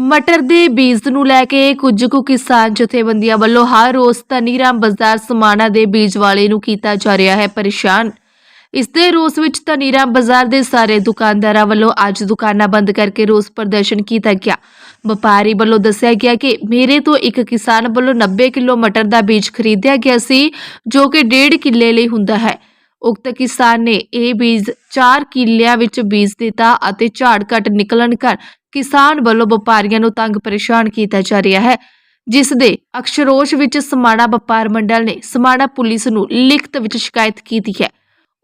ਮਟਰ ਦੇ ਬੀਜ ਨੂੰ ਲੈ ਕੇ ਕੁਝ ਕੁ ਕਿਸਾਨ ਜਥੇਬੰਦੀਆਂ ਵੱਲੋਂ ਹਰ ਰੋਜ਼ ਧਨੀਰਾਮ ਬਾਜ਼ਾਰ ਸਮਾਣਾ ਦੇ ਬੀਜ ਵਾਲੇ ਨੂੰ ਕੀਤਾ ਜਾ ਰਿਹਾ ਹੈ ਪਰੇਸ਼ਾਨ। ਇਸ ਦੇ ਰੋਸ ਵਿੱਚ ਧਨੀਰਾਮ ਬਾਜ਼ਾਰ ਦੇ ਸਾਰੇ ਦੁਕਾਨਦਾਰਾਂ ਵੱਲੋਂ ਅੱਜ ਦੁਕਾਨਾਂ ਬੰਦ ਕਰਕੇ ਰੋਸ ਪ੍ਰਦਰਸ਼ਨ ਕੀਤਾ ਗਿਆ। ਵਪਾਰੀ ਵੱਲੋਂ ਦੱਸਿਆ ਗਿਆ ਕਿ ਮੇਰੇ ਤੋਂ ਇੱਕ ਕਿਸਾਨ ਵੱਲੋਂ 90 ਕਿਲੋ ਮਟਰ ਦਾ ਬੀਜ ਖਰੀਦਿਆ ਗਿਆ ਸੀ, ਜੋ ਕਿ 1.5 ਕਿੱਲੇ ਲਈ ਹੁੰਦਾ ਹੈ। ਉਕਤ ਕਿਸਾਨ ਨੇ ਇਹ ਬੀਜ 4 ਕਿੱਲਿਆਂ ਵਿੱਚ ਬੀਜ ਦਿੱਤਾ ਅਤੇ ਝਾੜ ਘਟ ਨਿਕਲਣ ਕਾਰਨ ਕਿਸਾਨ ਵੱਲੋਂ ਵਪਾਰੀਆਂ ਨੂੰ ਤੰਗ ਪਰੇਸ਼ਾਨ ਕੀਤਾ ਜਾ ਰਿਹਾ ਹੈ ਜਿਸ ਦੇ ਅਕਸ਼ਰੋਸ਼ ਵਿੱਚ ਸਮਾਣਾ ਵਪਾਰ ਮੰਡਲ ਨੇ ਸਮਾਣਾ ਪੁਲਿਸ ਨੂੰ ਲਿਖਤ ਵਿੱਚ ਸ਼ਿਕਾਇਤ ਕੀਤੀ ਹੈ।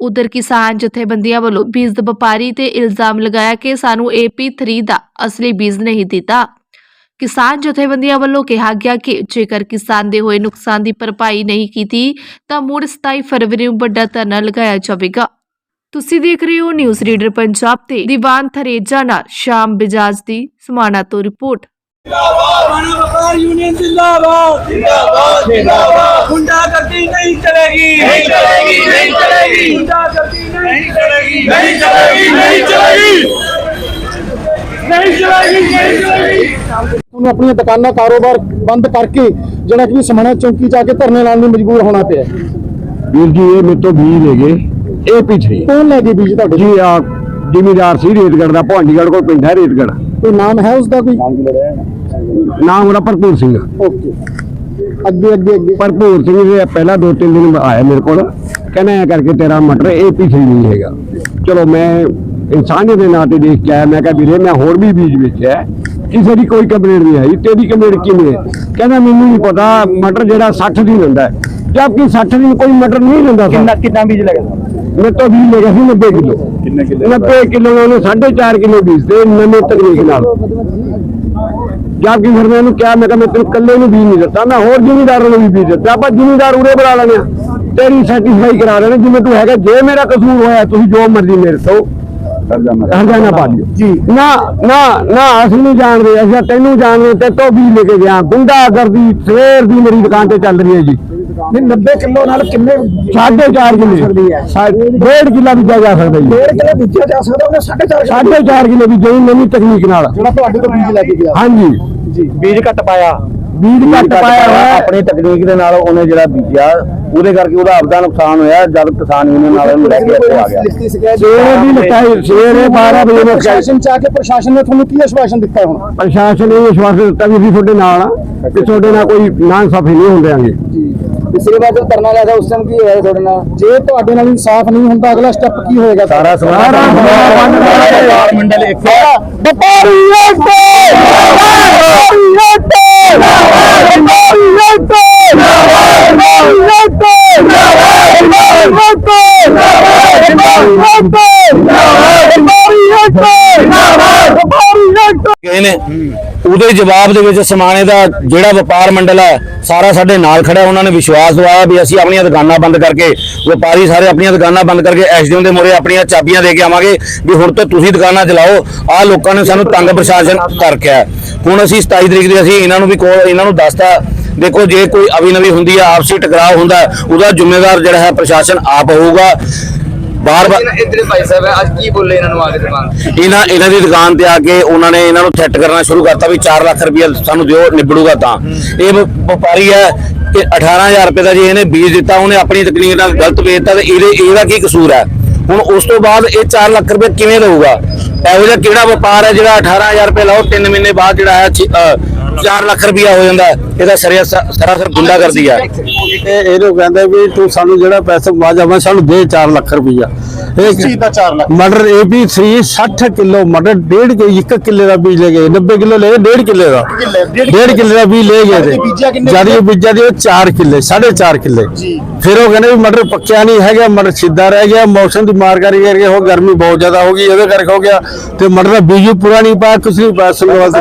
ਉਧਰ ਕਿਸਾਨ ਜਥੇਬੰਦੀਆਂ ਵੱਲੋਂ ਬੀਜ ਵਪਾਰੀ ਤੇ ਇਲਜ਼ਾਮ ਲਗਾਇਆ ਕਿ ਸਾਨੂੰ AP3 ਦਾ ਅਸਲੀ ਬੀਜ ਨਹੀਂ ਦਿੱਤਾ। ਕਿਸਾਨ ਜਥੇਬੰਦੀਆਂ ਵੱਲੋਂ ਕਿਹਾ ਗਿਆ ਕਿ ਜੇਕਰ ਕਿਸਾਨ ਦੇ ਹੋਏ ਨੁਕਸਾਨ ਦੀ ਭਰਪਾਈ ਨਹੀਂ ਕੀਤੀ ਤਾਂ ਮੁੜ 27 ਫਰਵਰੀ ਨੂੰ ਵੱਡਾ ਧਰਨਾ ਲਗਾਇਆ ਜਾਵੇਗਾ ਤੁਸੀਂ ਦੇਖ ਰਹੇ ਹੋ ਨਿਊਜ਼ ਰੀਡਰ ਪੰਜਾਬ ਤੇ ਦੀਵਾਨ ਥਰੇਜਾ ਨਾਲ ਸ਼ਾਮ ਬਜਾਜ ਦੀ ਸਮਾਣਾ ਤੋਂ ਰਿਪੋਰਟ ਮਾਣਾ ਵਪਾਰ यूनियन जिंदाबाद जिंदाबाद जिंदाबाद गुंडागर्दी नहीं चलेगी नहीं चलेगी नहीं चलेगी गुंडागर्दी नहीं चलेगी नहीं चलेगी नहीं चलेगी ਉਹਨੂੰ ਆਪਣੀਆਂ ਦੁਕਾਨਾਂ ਕਾਰੋਬਾਰ ਬੰਦ ਕਰਕੇ ਜਿਹੜਾ ਕਿ ਸਮਾਣਾ ਚੌਂਕੀ ਜਾ ਕੇ ਧਰਨੇ ਲਾਉਣ ਨੂੰ ਮਜਬੂਰ ਹੋਣਾ ਪਿਆ ਵੀਰ ਜੀ ਇਹ ਮੇਰੇ ਤੋਂ ਬੀਜ ਹੈਗੇ ਇਹ ਪਿਛੜੀ ਕੌਣ ਲੈ ਕੇ ਬੀਜ ਤੁਹਾਡੇ ਜੀ ਆ ਜ਼ਿਮੀਦਾਰ ਸੀ ਰੇਤਗੜ ਦਾ ਭਾਂਡੀਗੜ ਕੋਲ ਪਿੰਡ ਹੈ ਰੇਤਗੜ ਕੋਈ ਨਾਮ ਹੈ ਉਸ ਦਾ ਕੋਈ? ਨਾਮ ਉਹਦਾ ਭਰਪੂਰ ਸਿੰਘ। ਓਕੇ। ਅੱਗੇ ਅੱਗੇ ਅੱਗੇ। ਭਰਪੂਰ ਸਿੰਘ ਦੇ ਪਹਿਲਾਂ ਦੋ ਤਿੰਨ ਦਿਨ ਆਇਆ ਮੇਰੇ ਕੋਲ। ਕਹਿੰਦਾ ਐਂ ਕਰਕੇ ਤੇਰਾ ਮਟਰ ਇਹ ਪਿਛੜੀ ਨਹੀਂ ਹੈਗਾ। ਚਲੋ ਮੈਂ ਇਨਸਾਨੀਅਤ ਦੇ ਨਾਤੇ ਦੇਖ ਕੇ ਆਇਆ। ਮੈਂ ਕਿਹਾ ਵੀਰੇ ਮੈਂ ਹੋਰ ਵੀ ਬੀਜ ਵੇਚਿਆ ਹੈ। ਕਿਸੇ ਦੀ ਕੋਈ ਕੰਪਲੇਂਟ ਨਹੀਂ ਆਈ। ਤੇਰੀ ਕੰਪਲੇਂਟ ਕਿਵੇਂ ਹੈ? ਕਹਿੰਦਾ ਮੈਨੂੰ ਨਹੀਂ ਪਤਾ ਮਟਰ ਜਿਹੜਾ 60 ਦਿਨ ਹੁੰਦਾ ਹੈ। ਜਦਕਿ 60 ਦਿਨ ਕੋਈ ਮਟਰ ਨਹੀਂ ਦਿੰਦਾ ਕਿੰਨਾ ਕਿੰਨਾ ਬੀਜ ਲੱਗਾ ਮੇਰੇ ਤੋਂ ਬੀਜ ਲੈ ਗਿਆ ਸੀ 90 ਕਿਲੋ। ਕਿੰਨੇ ਕਿਲੋ 90 ਕਿਲੋ ਉਹਨੇ 4.5 ਕਿਲੋ ਬੀਜ ਤੇ ਨਵੇਂ ਤਕਨੀਕ ਨਾਲ। ਜਦ ਕਿ ਫਿਰ ਮੈਂ ਉਹਨੂੰ ਕਿਹਾ ਮੈਂ ਕਿਹਾ ਮੈਂ ਤੈਨੂੰ ਇਕੱਲੇ ਨੂੰ ਬੀਜ ਨਹੀਂ ਦਿੱਤਾ ਮੈਂ ਹੋਰ ਜ਼ਿਮੀਦਾਰਾਂ ਨੂੰ ਵੀ ਬੀਜ ਦਿੱਤਾ। ਆਪਾਂ ਜ਼ਿਮੀਦਾਰ ਉਰੇ ਬਣਾ ਲੈਣੇ ਤੇਰੀ ਸੈਟੀਸਫਾਈ ਕਰਾ ਲੈਣੇ ਜਿਵੇਂ ਤੂੰ ਹੈਗਾ। ਜੇ ਮੇਰਾ ਕਸੂਰ ਹੋਇਆ ਤੁਸੀਂ ਜੋ ਮਰਜ਼ੀ ਮੇਰੇ ਤੋਂ ਹਰਜਾਨਾ ਪਾ ਦਿਓ। ਜੀ। ਨਾ ਨਾ ਨਾ ਅਸੀਂ ਨਹੀਂ ਜਾਣਦੇ ਅਸੀਂ ਤੈਨੂੰ ਜਾਣਦੇ ਤੇ ਤੋਂ ਵੀ ਲੈ ਕੇ ਗਿਆ। ਗੁੰਡਾਗਰਦੀ ਸਵੇਰ ਦੀ ਮੇਰੀ ਦੁਕਾਨ ਤੇ ਚੱਲ ਰਹੀ ਹੈ ਜੀ। ਨਹੀਂ 90 ਕਿਲੋ ਨਾਲ ਕਿੰਨੇ ਸਾਢੇ ਚਾਰ ਕਿੱਲੇ। ਡੇਢ ਕਿੱਲਾ ਬੀਜਿਆ ਜਾ ਸਕਦਾ ਜੀ। ਡੇਢ ਕਿਲੋ ਬੀਜਿਆ ਜਾ ਸਕਦਾ ਉਹਨੇ 4.5 ਸਾਢੇ ਚਾਰ ਕਿੱਲੇ ਬੀਜੇ ਨਵੀਂ ਤਕਨੀਕ ਨਾਲ। ਜਿਹੜਾ ਤੁਹਾਡੇ ਤੋਂ ਬੀਜ ਲੈ ਕੇ ਗਿਆ। ਹਾਂਜੀ। ਜੀ। ਬੀਜ ਘੱਟ ਪਾਇਆ। ਬੀਜ ਘੱਟ ਪਾਇਆ ਹੋਇਆ। ਆਪਣੀ ਤਕਨੀਕ ਦੇ ਨਾਲ ਉਹਨੇ ਜਿਹੜਾ ਬੀਜਿਆ ਉਹਦੇ ਕਰਕੇ ਉਹਦਾ ਆਪਦਾ ਨੁਕਸਾਨ ਹੋਇਆ ਜਦ ਕਿਸਾਨ ਯੂਨੀਅਨ ਨਾਲ ਉਹਨੂੰ ਲੈ ਕੇ ਇੱਥੇ ਆ ਗਿਆ। ਸਵੇਰੇ ਵੀ ਲਿਖਾਈ ਸਵੇਰੇ 12 ਵਜੇ ਕਿਹਾ ਪ੍ਰਸ਼ਾਸਨ ਚ ਆ ਕੇ ਪ੍ਰਸ਼ਾਸਨ ਨੇ ਤੁਹਾਨੂੰ ਕੀ ਆਸ਼ਵਾਸਨ ਦਿੱਤਾ ਹੁਣ? ਪ੍ਰਸ਼ਾਸਨ ਨੇ ਵਿਸ਼ਵਾਸ ਦਿੱਤਾ ਵੀ ਅਸੀਂ ਤੁਹਾਡੇ ਨਾਲ ਆ ਕਿ ਤੁਹਾਡੇ ਨਾਲ ਕੋਈ ਨਾ ਇਨਸਾਫੀ ਨਹੀਂ ਹੁੰਦੇਾਂਗੇ ਪਿਛਲੀ ਵਾਰ ਜਦੋਂ ਧਰਨਾ ਲਾਇਆ ਉਸ ਟਾਈਮ ਕੀ ਹੋਇਆ ਤੁਹਾਡੇ ਨਾਲ? ਜੇ ਤੁਹਾਡੇ ਨਾਲ ਇਨਸਾਫ ਨਹੀਂ ਹੁੰਦਾ ਅਗਲਾ ਸਟੈਪ ਕੀ ਹੋਏਗਾ? ਸਾਰਾ ਸਮਾਜ ਮੰਡਲ ਇੱਕ ਵਪਾਰੀ ਏਕਤਾ ਵਪਾਰੀ ਏਕਤਾ ਵਪਾਰੀ ਉਹਦੇ ਜਵਾਬ ਦੇ ਵਿੱਚ ਸਮਾਣੇ ਦਾ ਜਿਹੜਾ ਵਪਾਰ ਮੰਡਲ ਹੈ, ਸਾਰਾ ਸਾਡੇ ਨਾਲ ਖੜਾ ਉਹਨਾਂ ਨੇ ਵਿਸ਼ਵਾਸ ਦਵਾਇਆ ਵੀ ਅਸੀਂ ਆਪਣੀਆਂ ਦੁਕਾਨਾਂ ਬੰਦ ਕਰਕੇ, ਵਪਾਰੀ ਸਾਰੇ ਆਪਣੀਆਂ ਦੁਕਾਨਾਂ ਬੰਦ ਕਰਕੇ ਐਸਡੀਐਮ ਦੇ ਮੋਰੇ ਆਪਣੀਆਂ ਚਾਬੀਆਂ ਦੇ ਕੇ ਆਵਾਂਗੇ ਵੀ ਹੁਣ ਤਾਂ ਤੁਸੀਂ ਦੁਕਾਨਾਂ ਚਲਾਓ। ਆਹ ਲੋਕਾਂ ਨੇ ਸਾਨੂੰ ਤੰਗ ਪ੍ਰਸ਼ਾਸਨ ਕਰਕੇ ਰੱਖਿਆ ਹੁਣ ਅਸੀਂ 27 ਤਰੀਕ ਦੇ ਅਸੀਂ ਇਹਨਾਂ ਨੂੰ ਵੀ ਕੋਲ ਇਹਨਾਂ ਨੂੰ ਦੱਸਤਾ, ਦੇਖੋ ਜੇ ਕੋਈ ਅਵੀ ਨਵੀ ਹੁੰਦੀ ਹੈ, ਆਪਸੀ ਟਕਰਾਅ ਹੁੰਦਾ ਉਹਦਾ ਜ਼ਿੰਮੇਵਾਰ ਜਿਹੜਾ ਹੈ ਪ੍ਰਸ਼ਾਸਨ ਆਪ ਹੋਊਗਾ। ਬਾਰ ਬਾਰ ਇਧਰੇ ਭਾਈ ਸਾਹਿਬ ਹੈ, ਅੱਜ ਕੀ ਬੋਲੇ ਇਹਨਾਂ ਨੂੰ ਆ ਕੇ ਦੁਕਾਨ? ਇਹਨਾਂ ਇਹਨਾਂ ਦੀ ਦੁਕਾਨ ਤੇ ਆ ਕੇ ਉਹਨਾਂ ਨੇ ਇਹਨਾਂ ਨੂੰ ਥ੍ਰੈਟ ਕਰਨਾ ਸ਼ੁਰੂ ਕਰਤਾ ਵੀ 4 ਲੱਖ ਰੁਪਏ ਸਾਨੂੰ ਦਿਓ ਨਿਬੜੂਗਾ ਤਾਂ। ਇਹ ਵਪਾਰੀ ਹੈ ਕਿ 18000 ਰੁਪਏ ਦਾ ਜੇ ਇਹਨੇ ਬੀਜ ਦਿੱਤਾ ਉਹਨੇ ਆਪਣੀ ਤਕਨੀਕ ਨਾਲ ਗਲਤ ਵੇਚਤਾ ਤੇ ਇਹਦੇ ਇਹਦਾ ਕੀ ਕਸੂਰ ਹੈ? ਹੁਣ ਉਸ ਤੋਂ ਬਾਅਦ ਇਹ 4 ਲੱਖ ਰੁਪਏ ਕਿਵੇਂ ਦਊਗਾ? ਇਹੋ ਜਿਹਾ ਕਿਹੜਾ ਵਪਾਰ ਹੈ ਜਿਹੜਾ 18000 ਰੁਪਏ ਲਾਓ 3 ਮਹੀਨੇ ਬਾਅਦ ਜਿਹੜਾ ਹੈ 4 ਲੱਖ ਰੁਪਇਆ ਹੋ ਜਾਂਦਾ ਹੈ। ਇਹਦਾ ਸਰੀਆ ਸਰਾਸਰ ਗੁੰਡਾ ਕਰਦੀ ਹੈ ਇਹ ਇਹਨੂੰ ਕਹਿੰਦੇ ਵੀ ਤੂੰ ਸਾਨੂੰ ਜਿਹੜਾ ਪੈਸਾ ਵਾਜਾ ਸਾਨੂੰ ਦੇ 4 ਲੱਖ ਰੁਪਈਆ ਇਹ ਚੀਜ਼ ਦਾ 4 ਲੱਖ। ਮਟਰ AP3 60 ਕਿਲੋ ਮਟਰ ਡੇਢ ਕੇ 1 ਕਿੱਲੇ ਦਾ ਬੀਜ ਲੈ ਗਏ 90 ਕਿਲੋ ਲੈ ਗਏ ਡੇਢ ਕਿੱਲੇ ਦਾ। ਡੇਢ ਕਿੱਲੇ ਦਾ ਬੀਜ ਲੈ ਗਏ ਤੇ ਜਦ ਇਹ ਬੀਜਿਆ ਦੀ 4 ਕਿੱਲੇ 4.5 ਕਿੱਲੇ। ਫਿਰ ਉਹ ਕਹਿੰਦੇ ਵੀ ਮਟਰ ਪੱਕਿਆ ਨਹੀਂ ਹੈਗਾ ਮਟਰ ਸਿੱਧਾ ਰਹਿ ਗਿਆ ਮੌਸਮ ਦੀ ਮਾਰ ਕਰੀ ਕਰਕੇ ਉਹ ਗਰਮੀ ਬਹੁਤ ਜ਼ਿਆਦਾ ਹੋ ਗਈ ਇਹਦੇ ਕਰਕੇ ਹੋ ਗਿਆ। ਤੇ ਮਟਰ ਦਾ ਬੀਜ ਵੀ ਪੂਰਾ ਨਹੀਂ ਪਾਇਆ ਕੁਛ ਨਹੀਂ ਪਾਇਆ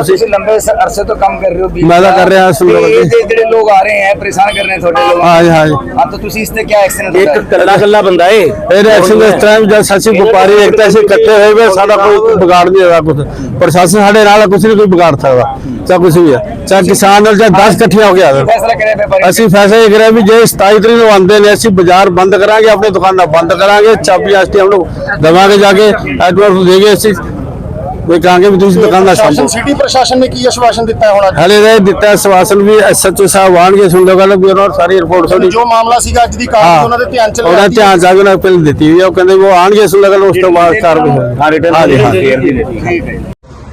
ਤੁਸੀਂ ਲੰਬੇ ਅਰਸੇ ਤੋਂ ਕੰਮ कर रहे हो बीच मैं तो ਜਿਹੜੇ ਲੋਕ ਆ ਰਹੇ ਹੈ ਪਰੇਸ਼ਾਨ ਕਰ ਰਹੇ ਤੁਹਾਡੇ ਲੋਕ। ਹਾਂਜੀ ਹਾਂਜੀ हाँ तो तुसी इससे क्या एक्शन होता है ਕੱਲਾ ਕੱਲਾ ਬੰਦਾ ਏ। ਫਿਰ ਐਕਸ਼ਨ ਇਸ ਟਾਈਮ ਜਦ ਸਾਸੀ ਵਪਾਰੀ ਇਕਤਾ ਅਸੀਂ ਇਕੱਠੇ ਹੋਏ ਵੇ ਸਾਡਾ ਕੋਈ ਵਿਗਾੜ ਨਹੀਂ ਹੋਇਆ ਕੁਝ ਪ੍ਰਸ਼ਾਸਨ ਸਾਡੇ ਨਾਲ ਕੁਝ ਨਹੀਂ ਕੋਈ ਵਿਗਾੜ ਸਕਦਾ ਚਾਹ ਕੁਝ ਵੀ ਹੈ ਚਾਹ ਕਿਸਾਨ ਨਾਲ ਚਾਹ 10 ਇਕੱਠੇ ਹੋ ਗਿਆ फैसला ਅਸੀਂ ਫੈਸਲਾ ਇਹ ਕਰਿਆ ਵੀ ਜੇ 27 ਤਰੀਕ ਨੂੰ ਆਉਂਦੇ ਨੇ ਅਸੀਂ ਬਾਜ਼ਾਰ ਬੰਦ ਕਰਾਂਗੇ ਆਪਣੇ ਦੁਕਾਨਾਂ ਬੰਦ ਕਰਾਂਗੇ ਚਾਬੀ ਆਸਤੀ ਹਮ ਲੋਗ ਦਵਾਂਗੇ ਜਾ ਕੇ ਐਡਵਾਂਸ ਦੇਗੇ ਅਸੀਂ। ਵੀ ਕਹਾਂਗੇ ਵੀ ਤੁਸੀਂ ਦੁਕਾਨ ਦਾ ਸੰਭੋ। ਸਿਟੀ ਪ੍ਰਸ਼ਾਸਨ ਨੇ ਕੀ ਆਸ਼ਵਾਸਨ ਦਿੱਤਾ ਹੁਣ? ਅੱਜ ਹਲੇ ਦੇ ਦਿੱਤਾ ਸਵਾਸਨ ਵੀ ਐਸਐਚਓ ਸਾਹਿਬ ਆਣਗੇ ਸੁਣ ਲਓ ਗੱਲ ਵੀ ਉਹਨਾਂ ਨੂੰ ਸਾਰੀ ਰਿਪੋਰਟ ਤੁਹਾਡੀ। ਜੋ ਮਾਮਲਾ ਸੀਗਾ ਅੱਜ ਦੀ ਕਾਰਵਾਈ ਉਹਨਾਂ ਦੇ ਧਿਆਨ ਚ ਉਹਨਾਂ ਲਿਆਂਦੀ। ਹੈ। ਧਿਆਨ ਸਾਹਿਬ ਨਾਲ ਪਹਿਲ ਦਿੱਤੀ ਹੋਈ ਆ ਉਹ ਕਹਿੰਦੇ ਉਹ ਆਣਗੇ ਸੁਣ ਲਓ ਗੱਲ ਉਸ ਤੋਂ ਬਾਅਦ ਕਾਰਵਾਈ ਹਾਂ ਰਿਟਰਨ ਹਾਂਜੀ, ਹਾਂ।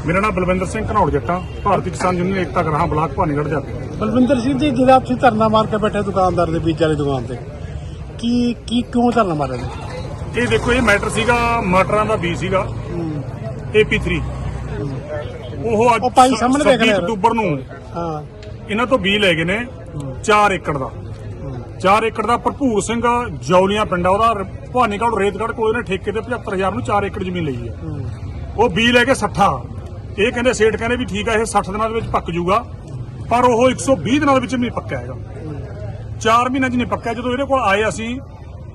ਮੇਰਾ ਨਾਮ ਬਲਵਿੰਦਰ ਸਿੰਘ ਘਨੌੜ ਜੱਟਾਂ ਭਾਰਤੀ ਕਿਸਾਨ ਯੂਨੀਅਨ ਏਕਤਾ ਗ੍ਰਾਹਾਂ ਬਲਾਕ ਭਾਨੀਗੜ੍ਹ ਜਾ ਬਲਵਿੰਦਰ ਸਿੰਘ ਜੀ ਜਿਹੜਾ ਤੁਸੀਂ ਧਰਨਾ ਮਾਰ ਕੇ ਬੈਠੇ ਦੁਕਾਨਦਾਰ ਦੇ ਬੀਜ ਵਾਲੀ ਦੁਕਾਨ ਤੇ ਕੀ ਕੀ ਕਿਉਂ ਧਰਨਾ ਮਾਰਿਆ ਜੀ? ਇਹ ਦੇਖੋ ਇਹ ਮੈਟਰ ਸੀਗਾ ਮਟਰਾਂ ਦਾ ਬੀਜ ਸੀਗਾ। AP3 ਉਹ ਅੱਜ ਉਹ ਭਾਈ ਸਾਹਮਣੇ ਦੇਖ 26 ਰਿਹਾ। ਅਕਤੂਬਰ ਨੂੰ। ਹਾਂ। ਇਹਨਾਂ ਤੋਂ ਬੀਜ ਲੈ ਗਏ ਨੇ। 4 ਏਕੜ ਦਾ। 4 ਏਕੜ ਦਾ ਭਰਪੂਰ ਸਿੰਘ ਜੌਲੀਆਂ ਪਿੰਡ ਆ ਉਹਦਾ ਭਾਨੀਗੜ੍ਹ ਰੇਤਗੜ੍ਹ ਕੋਲ ਇਹਨੇ ਠੇਕੇ ਤੇ 75000 ਨੂੰ 4 ਏਕੜ ਜ਼ਮੀਨ ਲਈ ਹੈ। ਉਹ ਬੀਜ ਲੈ ਕੇ 60 ਇਹ ਕਹਿੰਦੇ ਸੇਠ ਕਹਿੰਦੇ ਵੀ ਠੀਕ ਆ ਇਹ 60 ਦਿਨਾਂ ਦੇ ਵਿੱਚ ਪੱਕ ਜੂਗਾ। ਪਰ ਉਹ 120 ਦਿਨਾਂ ਦੇ ਵਿੱਚ ਵੀ ਨਹੀਂ ਪੱਕਿਆ ਹੈਗਾ। 4 ਮਹੀਨਿਆਂ 'ਚ ਨਹੀਂ ਪੱਕਿਆ। ਜਦੋਂ ਇਹਦੇ ਕੋਲ ਆਏ ਅਸੀਂ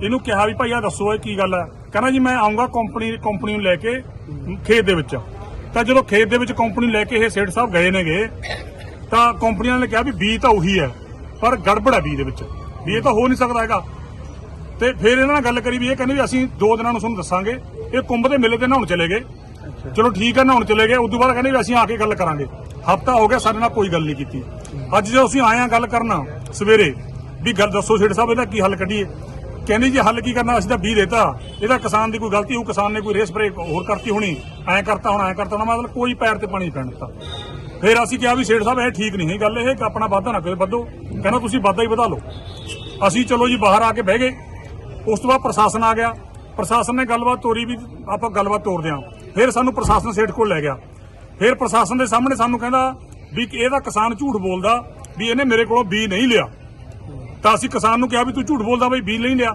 ਇਹਨੂੰ ਕਿਹਾ ਵੀ ਭਾਈ ਆ ਦੱਸੋ ਇਹ ਕੀ ਗੱਲ ਹੈ ਕਹਿੰਦਾ ਜੀ ਮੈਂ ਆਉਂਗਾ ਕੰਪਨੀ ਕੰਪਨੀ ਨੂੰ ਲੈ ਕੇ ਖੇਤ ਦੇ ਵਿੱਚ। ਤਾਂ ਜਦੋਂ ਖੇਤ ਦੇ ਵਿੱਚ ਕੰਪਨੀ ਲੈ ਕੇ ਇਹ ਸੇਠ ਸਾਹਿਬ ਗਏ ਨੇਗੇ ਤਾਂ ਕੰਪਨੀ ਨੇ ਕਿਹਾ ਵੀ ਬੀਜ ਤਾਂ ਉਹੀ ਹੈ ਪਰ ਗੜਬੜ ਹੈ ਬੀਜ ਦੇ ਵਿੱਚ। ਵੀ ਇਹ ਤਾਂ ਹੋ ਨਹੀਂ ਸਕਦਾ ਹੈਗਾ। ਤੇ ਫਿਰ ਇਹਨਾਂ ਨਾਲ ਗੱਲ ਕਰੀ ਵੀ ਇਹ ਕਹਿੰਦੇ ਵੀ ਅਸੀਂ ਦੋ ਦਿਨਾਂ ਨੂੰ ਤੁਹਾਨੂੰ ਦੱਸਾਂਗੇ। ਇਹ ਕੁੰਭ ਦੇ ਮੇਲੇ ਤੇ ਨਹਾਉਣ ਚਲੇ ਗਏ। ਚਲੋ ਠੀਕ ਹੈ ਨਹਾਉਣ ਚਲੇ ਗਏ। ਉਦੋਂ ਬਾਅਦ ਕਹਿੰਦੇ ਵੀ ਅਸੀਂ ਆ ਕੇ ਗੱਲ ਕਰਾਂਗੇ। ਹਫਤਾ ਹੋ ਗਿਆ ਸਾਡੇ ਨਾਲ ਕੋਈ ਗੱਲ ਨਹੀਂ ਕੀਤੀ। ਅੱਜ ਜਦੋਂ ਅਸੀਂ ਆਏ ਆ ਗੱਲ ਕਰਨਾ ਸਵੇਰੇ ਵੀ ਗੱਲ ਦੱਸੋ ਸੇਠ ਸਾਹਿਬ ਇਹਦਾ ਕੀ ਹੱਲ ਕੱਢੀਏ। ਕਹਿੰਦੇ ਜੀ ਹੱਲ ਕੀ ਕਰਨਾ? ਅਸੀਂ ਤਾਂ ਬੀਜ ਦੇਤਾ। ਇਹਦਾ ਕਿਸਾਨ ਦੀ ਕੋਈ ਗਲਤੀ ਹੋਊ, ਕਿਸਾਨ ਨੇ ਕੋਈ ਰੇਸ ਸਪਰੇ ਹੋਰ ਕਰਤੀ ਹੋਣੀ, ਐਂ ਕਰਤਾ ਹੁਣ, ਐਂ ਕਰਤਾ ਹੋਣਾ, ਮਤਲਬ ਕੋਈ ਪੈਰ ਤੇ ਪਾਣੀ ਪੈਣ ਦਿੱਤਾ। ਫਿਰ ਅਸੀਂ ਕਿਹਾ ਵੀ ਸੇਠ ਸਾਹਿਬ, ਇਹ ਠੀਕ ਨਹੀਂ ਹੈ ਗੱਲ, ਇਹ ਆਪਣਾ ਵਾਧਾ ਨਾ ਕਰੇ, ਵੱਧੋ। ਕਹਿੰਦਾ, ਤੁਸੀਂ ਵਾਧਾ ਹੀ ਵਧਾ ਲਓ। ਅਸੀਂ ਚਲੋ ਜੀ ਬਾਹਰ ਆ ਕੇ ਬਹਿ ਗਏ। ਉਸ ਤੋਂ ਬਾਅਦ ਪ੍ਰਸ਼ਾਸਨ ਆ ਗਿਆ। ਪ੍ਰਸ਼ਾਸਨ ਨੇ ਗੱਲਬਾਤ ਤੋਰੀ ਵੀ ਆਪਾਂ ਗੱਲਬਾਤ ਤੋਰਦੇ ਹਾਂ ਫਿਰ ਸਾਨੂੰ ਪ੍ਰਸ਼ਾਸਨ ਸੇਠ ਕੋਲ ਲੈ ਗਿਆ। ਫਿਰ ਪ੍ਰਸ਼ਾਸਨ ਦੇ ਸਾਹਮਣੇ ਸਾਨੂੰ ਕਹਿੰਦਾ ਵੀ ਇਹਦਾ ਕਿਸਾਨ ਝੂਠ ਬੋਲਦਾ, ਵੀ ਇਹਨੇ ਮੇਰੇ ਕੋਲੋਂ ਬੀ ਨਹੀਂ ਲਿਆ। ਤਾਂ ਅਸੀਂ ਕਿਸਾਨ ਨੂੰ ਕਿਹਾ ਵੀ ਤੂੰ ਝੂਠ ਬੋਲਦਾ ਬਈ, ਬੀਜ ਨਹੀਂ ਲਿਆ।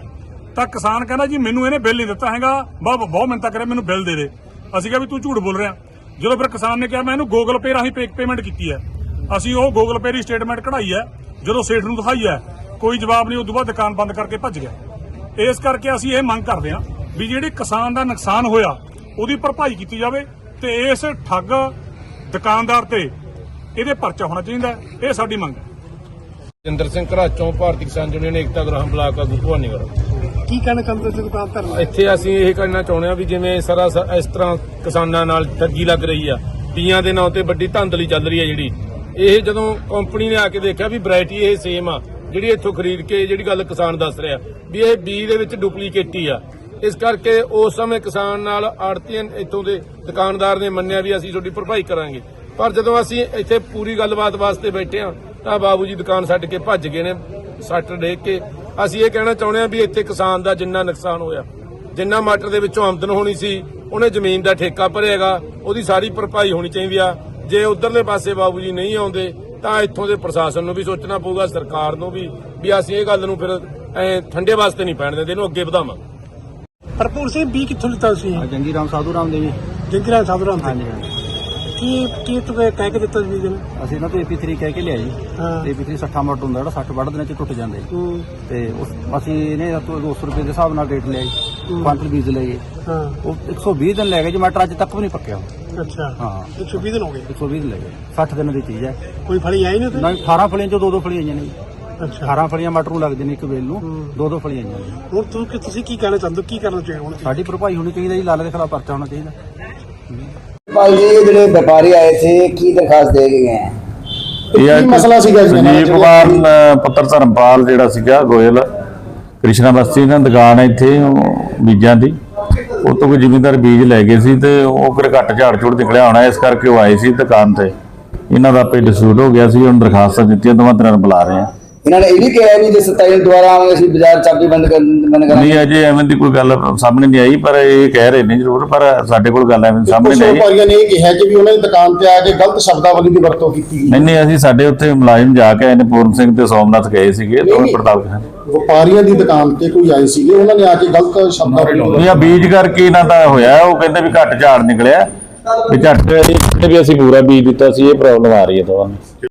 ਤਾਂ ਕਿਸਾਨ ਕਹਿੰਦਾ ਜੀ, ਮੈਨੂੰ ਇਹਨੇ ਬਿੱਲ ਨਹੀਂ ਦਿੱਤਾ ਹੈਗਾ। ਬਹੁਤ ਬਹੁਤ ਮਿੰਤਾ ਕਰਿਆ, ਮੈਨੂੰ ਬਿੱਲ ਦੇ ਦੇ। ਅਸੀਂ ਕਿਹਾ ਵੀ ਤੂੰ ਝੂਠ ਬੋਲ ਰਿਹਾ। ਜਦੋਂ ਫਿਰ ਕਿਸਾਨ ਨੇ ਕਿਹਾ, ਮੈਂ ਇਹਨੂੰ ਗੂਗਲ ਪੇ ਰਾਹੀਂ ਪੇਮੈਂਟ ਕੀਤੀ ਹੈ। ਅਸੀਂ ਉਹ ਗੂਗਲ ਪੇ ਦੀ ਸਟੇਟਮੈਂਟ ਕਢਾਈ ਹੈ। ਜਦੋਂ ਸੇਠ ਨੂੰ ਦਿਖਾਈ ਹੈ, ਕੋਈ ਜਵਾਬ ਨਹੀਂ, ਉਦੋਂ ਬਾਅਦ ਦੁਕਾਨ ਬੰਦ ਕਰਕੇ ਭੱਜ ਗਿਆ। ਇਸ ਕਰਕੇ ਅਸੀਂ ਇਹ ਮੰਗ ਕਰਦੇ ਹਾਂ ਵੀ ਜਿਹੜੇ ਕਿਸਾਨ ਦਾ ਨੁਕਸਾਨ ਹੋਇਆ, ਉਹਦੀ ਭਰਪਾਈ ਕੀਤੀ ਜਾਵੇ ਤੇ ਇਸ ਠੱਗ ਦੁਕਾਨਦਾਰ ਤੇ ਇਹਦੇ ਪਰਚਾ ਹੋਣਾ ਚਾਹੀਦਾ ਇਹ ਸਾਡੀ ਮੰਗ ਹੈ। ਜਿੰਦਰ ਸਿੰਘ ਘਰਾਚੋਂ ਭਾਰਤੀ ਕਿਸਾਨ ਯੂਨੀਅਨ ਏਕਤਾ ਗ੍ਰਾਮ ਬਲਾਕ ਆਗੂ ਭਵਾਨੀਗੜ੍ਹ ਕੀ ਕਹਿਣਾ ਚਾਹੁੰਦੇ ਤੁਸੀਂ ਦੁਕਾਨ ਧਰਨਾ ਇੱਥੇ ਅਸੀਂ ਇਹ ਕਹਿਣਾ ਚਾਹੁੰਦੇ ਹਾਂ ਵੀ ਜਿਵੇਂ ਸਾਰਾ ਇਸ ਤਰ੍ਹਾਂ ਕਿਸਾਨਾਂ ਨਾਲ ਠੱਗੀ ਲੱਗ ਰਹੀ ਆ ਪੀਆਂ ਦੇ ਨਾਂ ਤੇ ਵੱਡੀ ਧਾਂਦਲੀ ਚੱਲ ਰਹੀ ਆ ਜਿਹੜੀ। ਇਹ ਜਦੋਂ ਕੰਪਨੀ ਨੇ ਆ ਕੇ ਦੇਖਿਆ ਵੀ ਵੈਰਾਈਟੀ ਇਹ ਸੇਮ ਆ ਜਿਹੜੀ ਇੱਥੋਂ ਖਰੀਦ ਕੇ ਜਿਹੜੀ ਗੱਲ ਕਿਸਾਨ ਦੱਸ ਰਿਹਾ ਵੀ ਇਹ ਬੀ ਦੇ ਵਿੱਚ ਡੁਪਲੀਕੇਟ ਹੀ ਆ। ਇਸ ਕਰਕੇ ਉਸ ਸਮੇਂ ਕਿਸਾਨ ਨਾਲ ਆੜਤੀਆਂ ਇੱਥੋਂ ਦੇ ਦੁਕਾਨਦਾਰ ਨੇ ਮੰਨਿਆ ਵੀ ਅਸੀਂ ਤੁਹਾਡੀ ਭਰਪਾਈ ਕਰਾਂਗੇ। ਪਰ ਜਦੋਂ ਅਸੀਂ ਇੱਥੇ ਪੂਰੀ ਗੱਲਬਾਤ ਵਾਸਤੇ ਬੈਠੇ ਆ ਤਾਂ ਬਾਬੂ ਜੀ ਦੁਕਾਨ ਛੱਡ ਕੇ ਭੱਜ ਗਏ ਨੇ ਸੱਟ ਡੇ ਕੇ। ਅਸੀਂ ਇਹ ਕਹਿਣਾ ਚਾਹੁੰਦੇ ਆ ਵੀ ਇੱਥੇ ਕਿਸਾਨ ਦਾ ਜਿੰਨਾ ਨੁਕਸਾਨ ਹੋਇਆ ਜਿੰਨਾ ਮਟਰ ਦੇ ਵਿੱਚੋਂ ਆਮਦਨ ਹੋਣੀ ਸੀ ਉਹਨੇ ਜ਼ਮੀਨ ਦਾ ਠੇਕਾ ਭਰੇਗਾ ਉਹਦੀ ਸਾਰੀ ਭਰਪਾਈ ਹੋਣੀ ਚਾਹੀਦੀ ਆ। ਜੇ ਉਧਰਲੇ ਪਾਸੇ ਬਾਬੂ ਜੀ ਨਹੀਂ ਆਉਂਦੇ ਤਾਂ ਇੱਥੋਂ ਦੇ ਪ੍ਰਸ਼ਾਸਨ ਨੂੰ ਵੀ ਸੋਚਣਾ ਪਊਗਾ ਸਰਕਾਰ ਨੂੰ ਵੀ ਵੀ ਅਸੀਂ ਇਹ ਗੱਲ ਨੂੰ ਫਿਰ ਠੰਡੇ ਵਾਸਤੇ ਨਹੀਂ ਪੈਣ ਦਿੰਦੇ ਇਹਨੂੰ ਅੱਗੇ ਵਧਾਵਾਂ। ਭਰਪੂਰ ਸਿੰਘ ਵੀ ਕਿੱਥੋਂ ਲਿੱਤਾ ਸੀ ਜੰਗੀ ਰਾਮ ਸਾਧੂ ਰਾਮ ਦੇ ਵੀ ਜੰਗੀ ਰਾਮ ਸਾਧੂ ਰਾਮ ਹਾਂਜੀ। ਕੀ ਕੀ ਤੂੰ ਕਹਿ ਕੇ ਦਿੱਤਾ ਨੂੰ ਅਸੀਂ ਇਹਨਾਂ ਤੋਂ AP3 ਕਹਿ ਕੇ ਲਿਆ ਜੀ। ਹਾਂ। AP3 60 ਮਟ ਹੁੰਦਾ ਜਿਹੜਾ 60 ਵੱਢ ਦਿਨਾਂ ਚ ਟੁੱਟ ਜਾਂਦਾ ਜੀ। ਹੂੰ, ਤੇ ਉਸ ਅਸੀਂ ਇਹਨੇ ਤੋਂ 200 ਰੁਪਏ ਦੇ ਹਿਸਾਬ ਨਾਲ ਰੇਟ ਲਿਆ ਜੀ। ਕੁਆਂਟਲ ਬੀਜ ਲਏ। ਜੀ ਹਾਂ। ਉਹ 120 ਦਿਨ ਲੈ ਗਏ ਜੀ ਮਟਰ ਅੱਜ ਤੱਕ ਵੀ ਨਹੀਂ ਪੱਕਿਆ। ਅੱਛਾ। ਹਾਂ। 120 ਦਿਨ ਹੋ ਗਏ। 120 ਦਿਨ ਲੈ ਗਏ। 60 ਦਿਨ ਦੀ ਚੀਜ਼ ਹੈ। ਕੋਈ ਫੜੀ ਆਈ ਨਹੀਂ ਤੇ ਨਾ 18 ਫਲੀਆਂ ਚੋਂ ਦੋ ਦੋ ਫਲੀਆਂ ਆਈਆਂ ਨੇ ਜੀ। ਅੱਛਾ। 18 ਫਲੀਆਂ ਮਟਰ ਨੂੰ ਲੱਗਦੇ ਨੇ ਇੱਕ ਵੇਲ ਨੂੰ। ਦੋ ਦੋ ਫਲੀਆਂ ਆਈਆਂ ਨੇ। ਹੁਣ ਤੂੰ ਤੁਸੀਂ ਕੀ ਕਹਿਣਾ ਚਾਹੁੰਦੇ ਹੋ? ਕੀ ਕਰਨਾ ਚਾਹੀਦਾ ਹੁਣ? ਸਾਡੀ ਭਰਪਾਈ ਹੋਣੀ ਚਾਹੀਦੀ ਜੀ ਲਾਲ ਦੇ ਖਿਲਾਫ ਪਰਚਾ ਹੋਣਾ ਚਾਹੀਦਾ। ਭਾਈ ਜੀ ਜਿਹੜੇ ਵਪਾਰੀ ਆਏ ਥੇ ਕੀ ਦਰਖਾਸਤ ਦੇ ਕੇ ਗਏ ਹੈ? ਕੀ ਮਸਲਾ ਸੀਗਾ ਜੀ ਇਹਨਾਂ ਦਾ ਸੰਜੀਵ ਜਿਹੜਾ- ਕੁਮਾਰ ਅ, ਪੁੱਤਰ ਧਰਮਪਾਲ ਜਿਹੜਾ ਸੀਗਾ ਗੋਇਲ। ਕ੍ਰਿਸ਼ਨਾ ਬਸਤੀ ਇਹਨਾਂ ਦੀ ਦੁਕਾਨ ਹੈ ਇੱਥੇ ਉਹ ਬੀਜਾਂ ਦੀ। ਉਹ ਤੋਂ ਕੋਈ ਜ਼ਿਮੀਂਦਾਰ ਬੀਜ ਲੈ ਗਏ ਸੀ ਤੇ ਉਹ ਫਿਰ ਘੱਟ ਝਾੜ ਝੂੜ ਨਿਕਲਿਆ ਹੋਣਾ ਇਸ ਕਰਕੇ ਉਹ ਆਏ ਸੀ ਦੁਕਾਨ ਤੇ। ਇਹਨਾਂ ਦਾ ਆਪੇ ਡਿਸਪਿਊਟ ਹੋ ਗਿਆ ਸੀ ਹੁਣ ਦਰਖਾਸਤਾਂ ਦਿੱਤੀਆਂ ਦੋਵਾਂ ਤਰ੍ਹਾਂ ਨੂੰ ਬੁਲਾ ਰਹੇ ਆ ਇਹਨਾਂ ਨੇ ਇਹ ਵੀ ਕਿਹਾ ਵੀ ਜੇ 27 ਨੂੰ ਦੁਬਾਰਾ ਆਵਾਂਗੇ ਅਸੀਂ ਬਾਜ਼ਾਰ ਚਾਬੀ ਬੰਦ ਕਰ ਬੰਦ ਕਰਾਂਗੇ। ਨਹੀਂ ਅਜੇ ਐਵੇਂ ਦੀ ਕੋਈ ਗੱਲ ਸਾਹਮਣੇ ਨਹੀਂ ਆਈ ਪਰ ਇਹ ਕਹਿ ਰਹੇ ਨੇ ਜ਼ਰੂਰ ਪਰ ਸਾਡੇ ਕੋਲ ਗੱਲ ਐਵੇਂ ਸਾਹਮਣੇ ਕੁਝ ਨਹੀਂ ਆਈ। ਵਪਾਰੀਆਂ ਨੇ ਇਹ ਕਿਹਾ ਕਿ ਵੀ ਉਹਨਾਂ ਦੀ ਦੁਕਾਨ ਤੇ ਆ ਕੇ ਗਲਤ ਸ਼ਬਦਾਵਲੀ ਦੀ ਵਰਤੋਂ ਕੀਤੀ ਗਈ। ਨਹੀਂ ਨਹੀਂ ਅਸੀਂ ਸਾਡੇ ਉੱਥੇ ਮੁਲਾਜ਼ਮ ਜਾ ਕੇ ਆਏ ਨੇ ਪੂਰਨ ਸਿੰਘ ਤੇ ਸੋਮਨਾਥ ਗਏ ਸੀਗੇ ਨਹੀਂ। ਪੜਤਾਲ ਕਰ ਵਪਾਰੀਆਂ ਦੀ ਦੁਕਾਨ ਤੇ ਕੋਈ ਆਏ ਸੀਗੇ ਉਹਨਾਂ ਨੇ ਆ ਕੇ ਗਲਤ ਸ਼ਬਦਾਵਲੀ ਇਹ ਆ ਬੀਜ ਕਰਕੇ ਇਹਨਾਂ ਦਾ ਹੋਇਆ ਉਹ ਕਹਿੰਦੇ ਵੀ ਘੱਟ ਝਾੜ ਨਿਕਲਿਆ। ਵੀ ਝੱਟ ਵੀ ਅਸੀਂ ਪੂਰਾ ਬੀਜ ਦਿੱਤਾ ਸੀ ਇਹ ਪ੍ਰੋਬਲਮ ਆ ਰਹੀ ਹੈ ਦੋਵਾਂ ਨੂੰ।